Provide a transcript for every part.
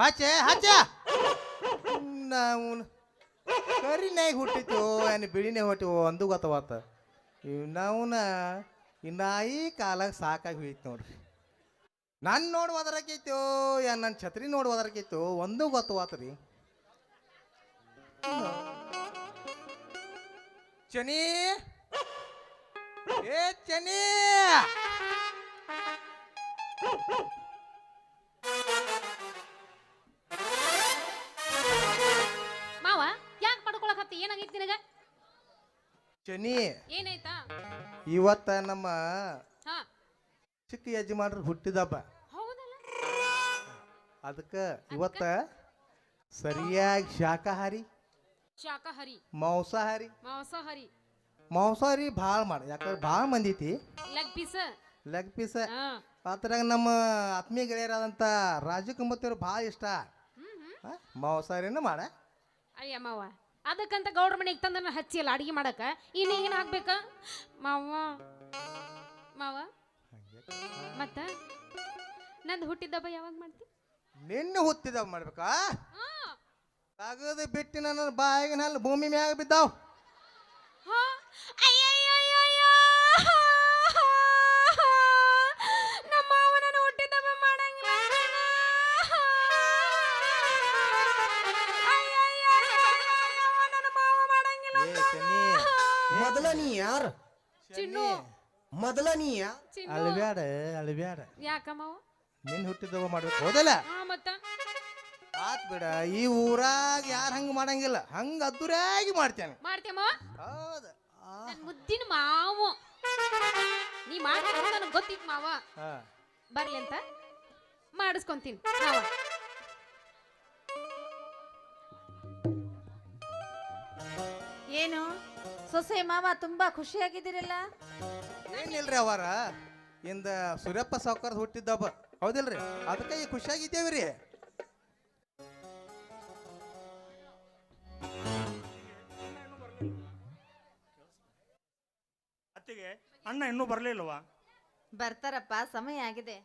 ಹಚ್ಚೆ ಹಚ್ಚ ನಾವು ಕರಿನೇ ಹುಟ್ಟಿತು, ಏನು ಬಿಳಿನೇ ಹೊಟ್ಟಿವು ಒಂದು ಗೊತ್ತವಾತ. ನಾವುನ ಈ ನಾಯಿ ಕಾಲಾಗ ಸಾಕಾಗಿ ಹೋಯ್ತು ನೋಡ್ರಿ. ನನ್ನ ನೋಡಿ ಹೋದ್ರಕೈತೋ ಏನು ನನ್ನ ಛತ್ರಿ ನೋಡಿ ಹೋದ್ರಕೈತೋ ಒಂದು ಗೊತ್ತವಾತ ರೀ ಚನಿ. ಏ ಚನಿ. ಚನಿ ಏನಾಯ್ತಾ? ಇವತ್ತ ನಮ್ಮ ಹಾ. ಚಿಕ್ಕ ಯಜಮಾನ್ರು ಹುಟ್ಟಿದಬ್ಬ. ಹೌದಲ್ಲ? ಅದಕ್ಕೆ ಇವತ್ತ ಸರಿಯಾಗಿ ಶಾಖಾಹಾರಿ ಶಾಖಾಹಾರಿ. ಮಾಂಸಾಹಾರಿ. ಮಾಂಸಾಹಾರಿ. ಮಾಂಸಾಹಾರಿ ಭಾಳ ಮಾಡಿ ಯಾಕಂದ್ರೆ ಭಾಳ ಮಂದಿ ಐತಿ ಲೆಗ್ ಪೀಸ್ ಲೆಗ್ ಪೀಸ್ ಹಾ. ಅದ್ರಾಗ ನಮ್ಮ ಆತ್ಮೀಯ ಗೆಳೆಯರಾದಂಥ ರಾಜು ಕುಂಬತ್ತಿಯವ್ರು ಭಾಳ ಇಷ್ಟ. ಹ್ಮ್ ಹ್ಮ್. ಆ, ಮಾಂಸಾಹಾರಿನ ಮಾಡ. ಅಯ್ಯ ಮಾವ ಅದಕ್ಕಂತ ಗೌಡ್ರ ಮನೆಗೆ ತಂದ ನಾನು ಹಚ್ಚಿಲ್ಲ ಅಡಿಗೆ ಮಾಡಕ. ಇನ್ನು ಏನು ಹಾಕ್ಬೇಕ? ಮಾವ ಮಾವ. ಮತ್ತ? ನಂದು ಹುಟ್ಟಿದ್ದಬ್ಬ ಯಾವಾಗ ಮಾಡ್ತಿ? ನಿನ್ನ ಹುತ್ತಿದವ್ ಮಾಡ್ಬೇಕಾ? ಹಾ. ತಗದು ಬಿಟ್ಟು ನನ್ನ ಬಾಯಿಗೆ ನಲ್ಲಿ ಭೂಮಿ ಮ್ಯಾಗ ಬಿದ್ದಾವ್. ಹಾ. ಚಿನ್ನು. ಮೊದಲ ನೀ ಯಾರ ಚಿನ್ನು. ಅಳಬ್ಯಾಡ ಅಳಬ್ಯಾಡ. ಯಾಕ ನಿನ್ ನಿನ್ನ ಹುಟ್ಟಿದವ ಮಾಡ್ಬೇಕು. ಹೋದಲ್ಲ? ಹಾ ಮತ್ತ? ಆತ್ ಬಿಡ ಈ ಊರಾಗ ಯಾರು ಹಂಗ ಮಾಡಂಗಿಲ್ಲ. ಹಂಗ ಅದ್ದೂರಾಗಿ ಮಾಡ್ತೇನೆ. ಮಾಡ್ತೀಯ ಮಾವ ಹೌದ ನನ್ ಮುದ್ದಿನ ಮಾವು. ನೀ ಮಾಡ್ತೀನಿ ನನಗೆ ಗೊತ್ತಿತ್ತು ಮಾವ. ಹಾ. ಬರ್ಲಿ ಅಂತ. ಮಾಡಿಸ್ಕೊಂತೀನಿ. ಮಾವ. ಏನು? ಸೊಸೆ ಮಾವ ತುಂಬಾ ಖುಷಿಯಾಗಿದ್ದೀರಲ್ಲ? ಏನಿಲ್ರಿ ಅವರ? ಇಂದ ಸೂರ್ಯಪ್ಪ ಸಾವುಕಾರ ಹುಟ್ಟಿದ್ದಬ್ಬ. ಹೌದಿಲ್ರಿ? ಅದಕ್ಕೆ ಈ ಖುಷಿಯಾಗಿದ್ದೇವೆ ರೀ. ಅತ್ತಿಗೆ ಅಣ್ಣ ಇನ್ನೂ ಬರ್ಲಿಲ್ವಾ? ಬರ್ತಾರಪ್ಪ ಸಮಯ ಆಗಿದೆ.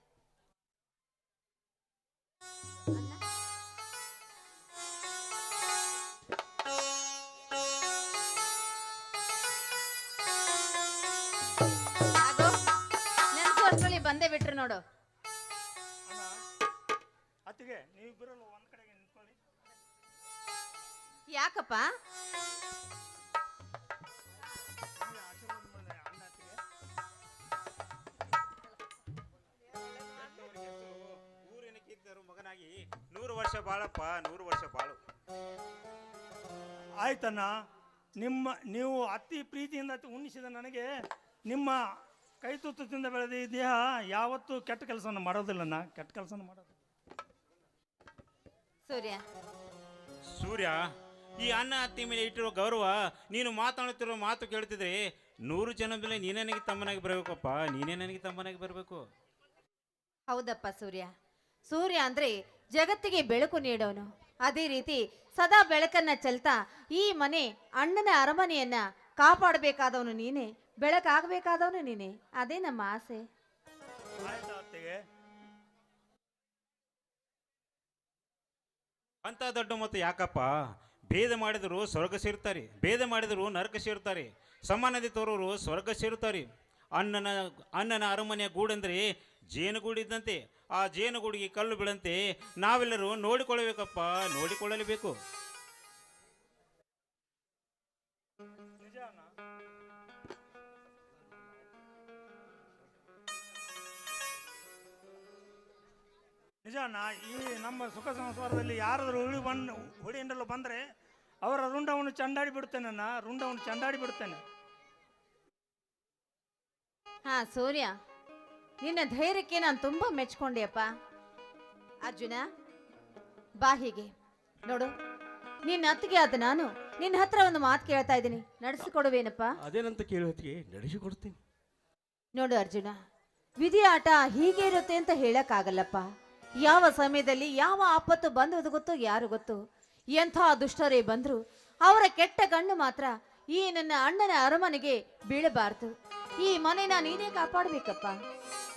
ಬಿಟ್ರು ನೋಡು. ಅಣ್ಣ ಅತ್ತಿಗೆ ನೀವಿಬ್ಬರಲ್ಲ ಒಂದ್ ಕಡೆಗೆ ನಿಂತ್ಕೊಳ್ಳಿ. ಯಾಕಪ್ಪ? ಆಶೀರ್ವಾದ ಮಾಡಿ ಅಣ್ಣ ಅತ್ತಿಗೆ. ಊರಿನ ಕಿತ್ತರು ಮಗನಾಗಿ ನೂರು ವರ್ಷ ಬಾಳಪ್ಪ ನೂರು ವರ್ಷ ಬಾಳು. ಆಯ್ತಣ್ಣ ನಿಮ್ಮ ನೀವು ಅತಿ ಪ್ರೀತಿಯಿಂದ ಉಣ್ಣಿಸಿದ ನನಗೆ ನಿಮ್ಮ ಕೈ ತುತ್ತದಿಂದ ಬೆಳೆದ ಈ ದೇಹ ಯಾವತ್ತೂ ಕೆಟ್ಟ ಕೆಲಸವನ್ನು ನಾ ಕೆಟ್ಟ ಕೆಲಸನ ಮಾಡೋದು ಸೂರ್ಯ. ಸೂರ್ಯ ಈ ಅನ್ನ ಅತ್ತಿ ಮೇಲೆ ಇಟ್ಟಿರುವ ಗೌರವ ನೀನು ಮಾತಾಡುತ್ತಿರುವ ಮಾತು ಕೇಳ್ತಿದ್ರೆ ನೂರು ಜನ ಮೇಲೆ ನೀನೇ ನನಗೆ ತಮ್ಮನಾಗಿ ಬರಬೇಕಪ್ಪ. ನೀನೇ ನನಗೆ ತಮ್ಮನಾಗಿ ಬರಬೇಕು. ಹೌದಪ್ಪ ಸೂರ್ಯ. ಸೂರ್ಯ ಅಂದ್ರೆ ಜಗತ್ತಿಗೆ ಬೆಳಕು ನೀಡೋನು. ಅದೇ ರೀತಿ ಸದಾ ಬೆಳಕನ್ನ ಚೆಲ್ತಾ ಈ ಮನೆ ಅಣ್ಣನ ಅರಮನೆಯನ್ನ ಕಾಪಾಡಬೇಕಾದವನು ನೀನೆ. ಬೆಳಕಾಗಬೇಕಾದವನು ನೀನೆ. ಅದೇ ನಮ್ಮ ಆಸೆ. ಅಂತ ದೊಡ್ಡ ಮತ್ತು ಯಾಕಪ್ಪ? ಭೇದ ಮಾಡಿದರು ಸ್ವರ್ಗ ಸೇರ್ತಾರೆ ಭೇದ ಮಾಡಿದರು ನರಕ ಸೇರ್ತಾರೆ ಸಮಾನತೆ ತೋರೋರು ಸ್ವರ್ಗ ಸೇರುತ್ತಾರೆ. ಅಣ್ಣನ ಅಣ್ಣನ ಅರಮನೆಯ ಗೂಡೆಂದರೆ ಜೇನುಗೂಡಿದ್ದಂತೆ. ಆ ಜೇನುಗೂಡಿಗೆ ಕಲ್ಲು ಬೀಳಂತೆ. ನಾವೆಲ್ಲರೂ ನೋಡಿಕೊಳ್ಳಬೇಕಪ್ಪ, ನೋಡಿಕೊಳ್ಳಲೇಬೇಕು. ನಿಜ ನಾ ಈ ನಮ್ಮ ಸುಖ ಸಂಸಾರದಲ್ಲಿ ಯಾರಾದರೂ ಹುಳಿ ಬಂದು ಹುಳಿಯಿಂದಲೂ ಬಂದರೆ ಅವರ ರುಂಡವನ್ನು ಚಂಡಾಡಿ ಬಿಡ್ತೇನೆ ನಾ ರುಂಡವನ್ನು ಚಂಡಾಡಿ ಬಿಡ್ತೇನೆ ಹಾ ಸೂರ್ಯ ನಿನ್ನ ಧೈರ್ಯಕ್ಕೆ ನಾನು ತುಂಬಾ ಮೆಚ್ಕೊಂಡೆಯಪ್ಪ. ಅರ್ಜುನ ಬಾ ಹೀಗೆ. ನೋಡು ನಿನ್ನ ಅತ್ತಿಗೆ ಆದ ನಾನು ನಿನ್ನ ಹತ್ರ ಒಂದು ಮಾತು ಕೇಳ್ತಾ ಇದ್ದೀನಿ. ನಡೆಸಿಕೊಡುವೇನಪ್ಪ? ಅದೇನಂತ ಕೇಳಿ ಹೊತ್ತಿಗೆ ನಡೆಸಿಕೊಡ್ತೀನಿ. ನೋಡು ಅರ್ಜುನ ವಿಧಿ ಆಟ ಹೀಗೆ ಇರುತ್ತೆ ಅಂತ ಹೇಳಕ್ಕಾಗಲ್ಲಪ್ಪ. ಯಾವ ಸಮಯದಲ್ಲಿ ಯಾವ ಆಪತ್ತು ಬಂದು ಗೊತ್ತು, ಯಾರು ಗೊತ್ತು? ಎಂಥ ದುಷ್ಟರೇ ಬಂದ್ರು? ಅವರ ಕೆಟ್ಟ ಕಣ್ಣು ಮಾತ್ರ ಈ ನನ್ನ ಅಣ್ಣನ ಅರಮನೆಗೆ ಬೀಳಬಾರದು. ಈ ಮನೆನ ನೀನೇ ಕಾಪಾಡಬೇಕಪ್ಪ.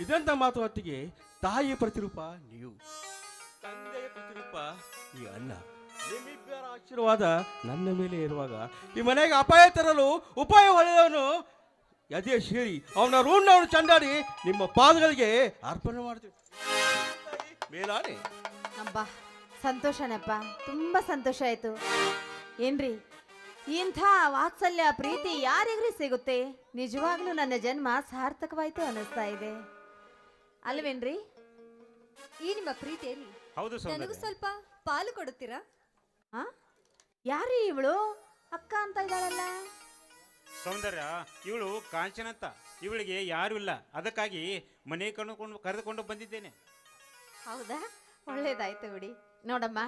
ಇದೆಂತ ಮಾತು ಹೊತ್ತಿಗೆ ತಾಯಿ ಪ್ರತಿರೂಪ ನೀವು. ತಂದೆಯ ಪ್ರತಿರೂಪ, ಈ ಅಣ್ಣ. ನಿಮ್ಮಿಬ್ಬರ ಆಶೀರ್ವಾದ ನನ್ನ ಮೇಲೆ ಇರುವಾಗ ಈ ಮನೆಗೆ ಅಪಾಯ ತರಲು ಉಪಾಯ ಹೊಳೆದವನು ಯದೇ ಸೇರಿ ಅವನ ರೂಮ್ನವನು ಚಂದಾಡಿ ನಿಮ್ಮ ಪಾದಗಳಿಗೆ ಅರ್ಪಣೆ ಮಾಡ್ತೀವಿ. ಮೇಲಾನೆ ಅಬ್ಬಾ ಸಂತೋಷನಪ್ಪ ತುಂಬಾ ಸಂತೋಷ ಆಯ್ತು. ಏನ್ರಿ ಇಂಥ ವಾತ್ಸಲ್ಯ ಪ್ರೀತಿ ಯಾರಿಗ್ರಿ ಸಿಗುತ್ತೆ? ನಿಜವಾಗ್ಲೂ ನನ್ನ ಜನ್ಮ ಸಾರ್ಥಕವಾಯ್ತು ಅನ್ನಿಸ್ತಾ ಇದೆ. ಅಲ್ವೇನ್ರಿ ಈ ನಿಮ್ಮ ಪ್ರೀತಿಯಲ್ಲಿ ಹೌದು ನನಗೂ ಸೌಂದರ್ಯ ಸ್ವಲ್ಪ ಪಾಲು ಕೊಡುತ್ತೀರಾ? ಆ? ಯಾರೀ ಇವಳು? ಅಕ್ಕ ಅಂತ ಇದ್ದಾಳಲ್ಲ? ಸೌಂದರ್ಯ ಇವಳು ಕಾಂಚನ ಅಂತ ಇವಳಿಗೆ ಯಾರು ಇಲ್ಲ. ಅದಕ್ಕಾಗಿ ಮನೆ ಕಣ್ಕೊಂಡು ಕರೆದುಕೊಂಡು ಬಂದಿದ್ದೇನೆ. ಹೌದಾ? ಒಳ್ಳೇದಾಯ್ತು ಬಿಡಿ. ನೋಡಮ್ಮ,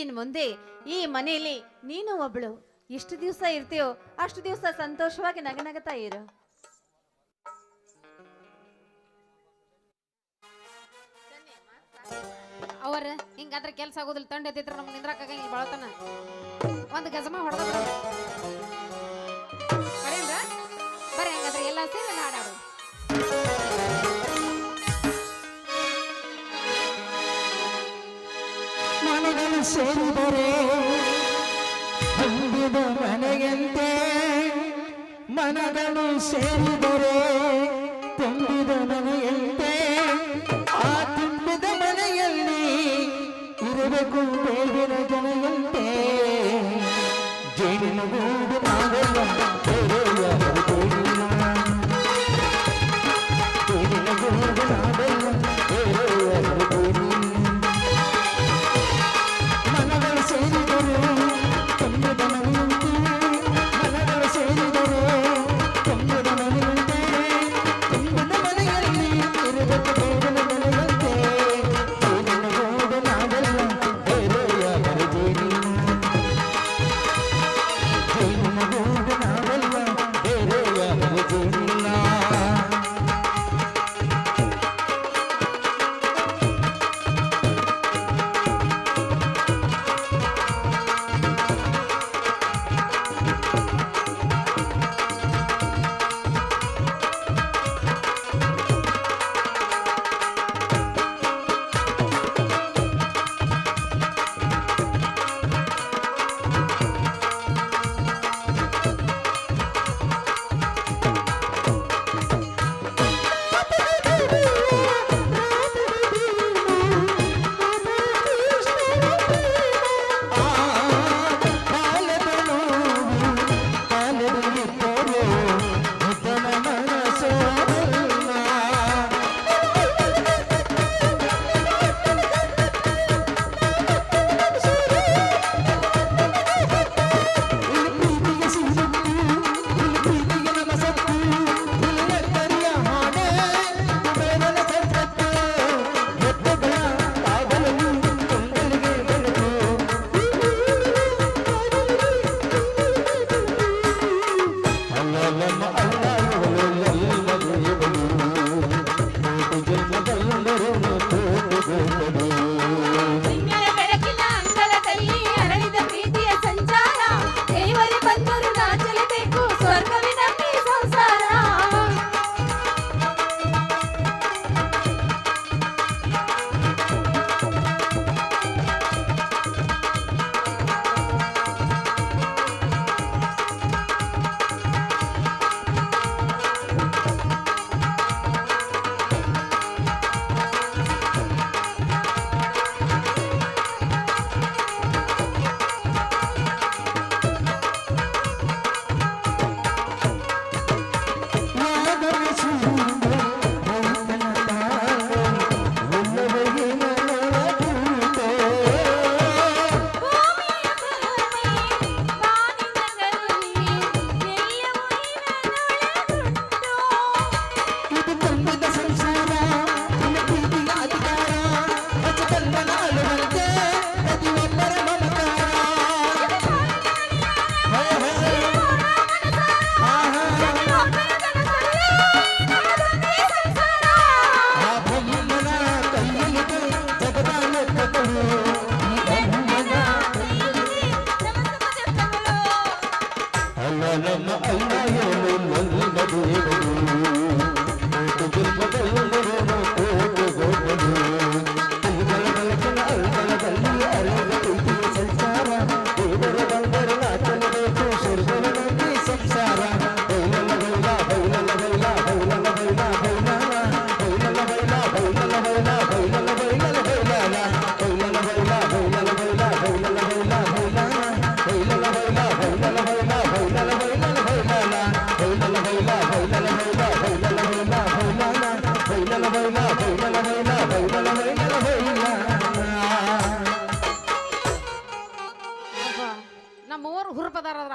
ಇನ್ ಮುಂದೆ ಈ ಮನೆಯಲ್ಲಿ ನೀನು ಒಬ್ಳು. ಎಷ್ಟು ದಿವಸ ಇರ್ತೀಯೋ ಅಷ್ಟು ದಿವಸ ಸಂತೋಷವಾಗಿ ನಗನಗತಾ ಇರು. ಅವ್ರ, ಹಿಂಗಾದ್ರೆ ಕೆಲಸ ಆಗೋದಿಲ್ಲ. ತಂಡ ಎತ್ತಿದ್ರೆ ನಮ್ಗೆ ನಿಂದ್ರಾಕಾಗಂಗಿಲ್ಲ ಬಳತನ ಒಂದು ಗಜಮ ಹೊಡೆದ ಸೇರಿದರೆ ಹೊಂದಿದ ಮನೆಯಂತೆ ಮನಗಳು ಸೇರಿದರೆ ತುಂಬಿದ ಮನೆಯಂತೆ, ಆ ತುಂಬಿದ ಮನೆಯಲ್ಲಿ ಇರಬೇಕು ಬೇವಿನ ಜನಯಂತೆ. ಜೇಡಿನ ಗೂಡು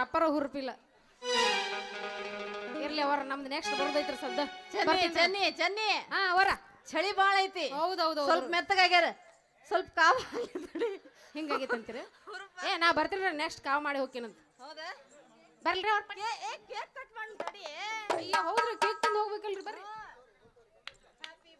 ಅಪ್ಪರ ಹುರುಪಿಲ್ಲ ಇರ್ಲಿ ಅವರ ನಮ್ದು ನೆಕ್ಸ್ಟ್ ಬರ್ದೈತ್ರಿ ಸದ್ದ. ಚನ್ನಿ ಚನ್ನಿ ಚೆನ್ನಿ. ಹಾ ಅವರ. ಚಳಿ ಬಾಳ ಐತಿ. ಹೌದೌದು ಸ್ವಲ್ಪ ಮೆತ್ತಗಾಗ್ಯಾರ ಸ್ವಲ್ಪ ಕಾವ ಹಿಂಗಾಗೈತಂತೀರಿ ಏ ನಾ ಬರ್ತೀನಿ ನೆಕ್ಸ್ಟ್ ಕಾವ್ ಮಾಡಿ ಹೋಗ್ತೀನಂತ ಹೌದಾ? ಬರ್ಲ್ರಿ ಅವ್ರ ಕೇಕ್ ಕಟ್ ಮಾಡಿ ತಡಿ. ಅಯ್ಯೋ ಹೌದ್ರಿ ಕೇಕ್ ತಿಂದು ಹೋಗ್ಬೇಕಲ್ರಿ ಬರ್ರಿ. Happy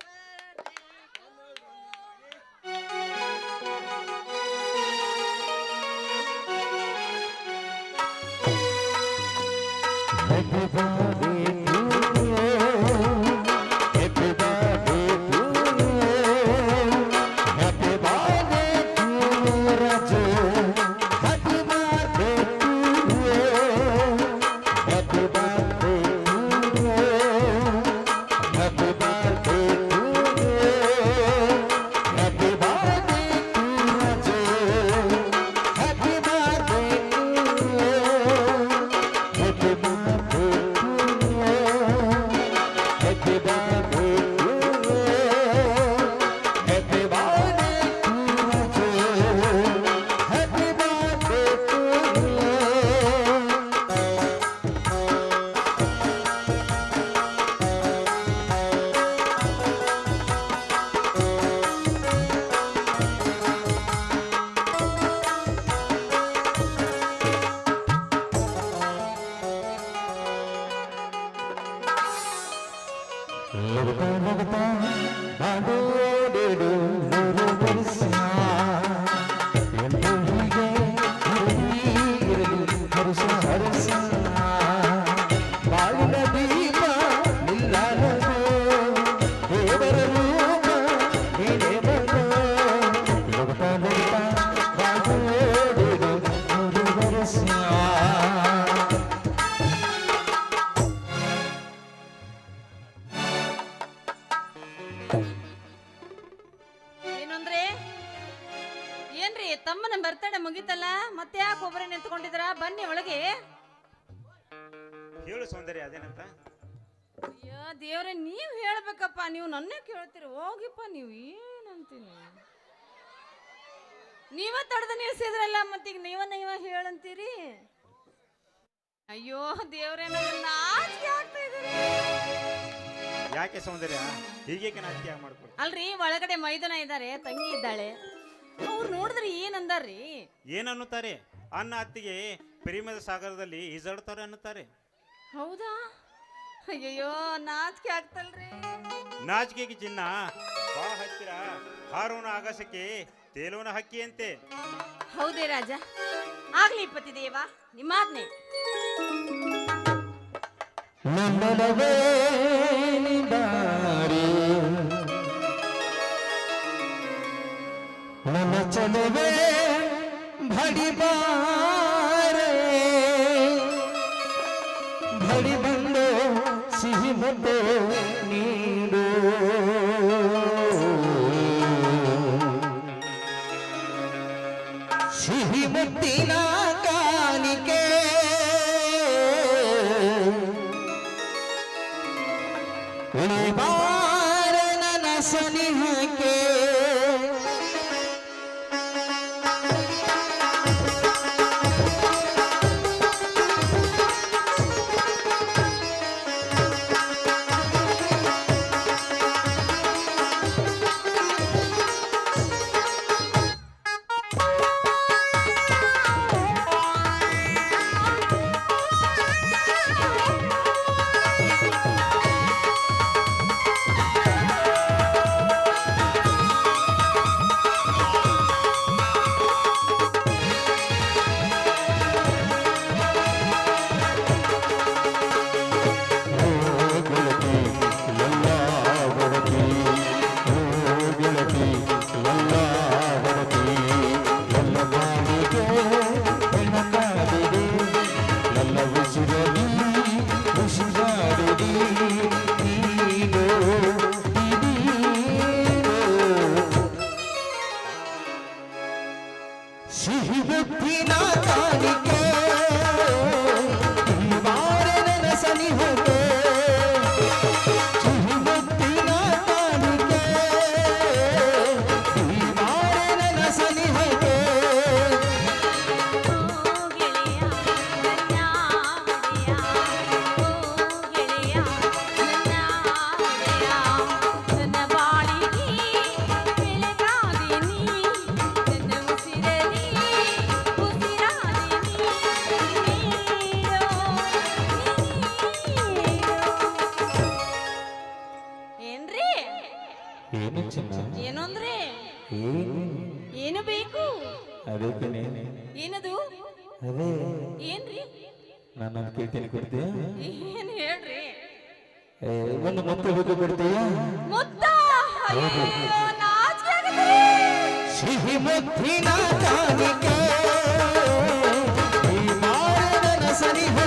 ನೀವ ತಡೆದು ನಿಲ್ಸಿದ್ರಲ್ಲ ಮತ್ತೀಗ ನೀವ ನೀವ ಹೇಳಂತೀರಿ? ಅಯ್ಯೋ ದೇವ್ರೇ ನಾಚಿಕೆ ಆಗ್ತಾ ಯಾಕೆ ಸೌಂದರ್ಯ? ಹೀಗೆ ನಾಚಿಕೆ ಅಲ್ರಿ ಒಳಗಡೆ ಮೈದಾನ ಇದ್ದಾರೆ ತಂಗಿ ಇದ್ದಾಳೆ. ಅವ್ರು ನೋಡಿದ್ರೆ ಏನಂದಾರ್ರಿ? ಏನನ್ನುತ್ತಾರೆ? ಅನ್ನ ಅತ್ತಿಗೆ ಪ್ರೇಮದ ಸಾಗರದಲ್ಲಿ ಈಜಾಡ್ತಾರೆ ಅನ್ನುತ್ತಾರೆ. ಹೌದಾ? ಅಯ್ಯಯ್ಯೋ ನಾಚಿಕೆ ಆಗ್ತಲ್ರಿ. ನಾಚಿಕೆಗೆ ಚಿನ್ನ. ಬಾ ಹತ್ತಿರ. ಹಾರೋಣ ಆಕಾಶಕ್ಕೆ ತೇಲೋನ ಹಕ್ಕಿಯಂತೆ. ಹೌದೇ ರಾಜ. ಆಗ್ಲಿ ಪತಿದೇವ ನಿಮ್ಮಾಜ್ಞೆ ನನ್ನಲವೇ ನಿದಾರಿ. ನನ್ನ ಚಲವೇ ಭಡಿಬಾರೆ ಭಡಿ ಬಂದು ಸಿಹಿ ಮುದ್ದು. ಮುತ್ತು ಬಿದ್ದು ಬಿಡ್ತೀಯ? ಸಿಹಿ ಮುದ್ದಿನ ಈ ಸನಿಹ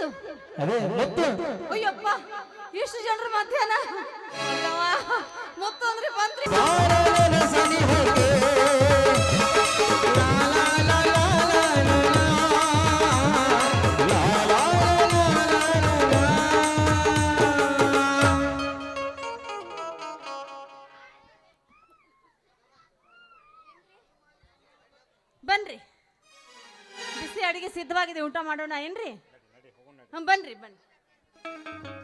ಅದು ಅದೇ ಮುತ್ತು ಅಯ್ಯಪ್ಪ ಇಷ್ಟು ಜನರ ಮಧ್ಯಾಹ್ನ? ಮುತ್ತು ಅಂದ್ರೆ ಬಂತ್ರಿ. ಬನ್ರಿ. ಬಿಸಿ ಅಡಿಗೆ ಸಿದ್ಧವಾಗಿದೆ ಊಟ ಮಾಡೋಣ ಏನ್ರಿ? ಹ್ಮ್, ಬನ್ರಿ ಬನ್ರಿ.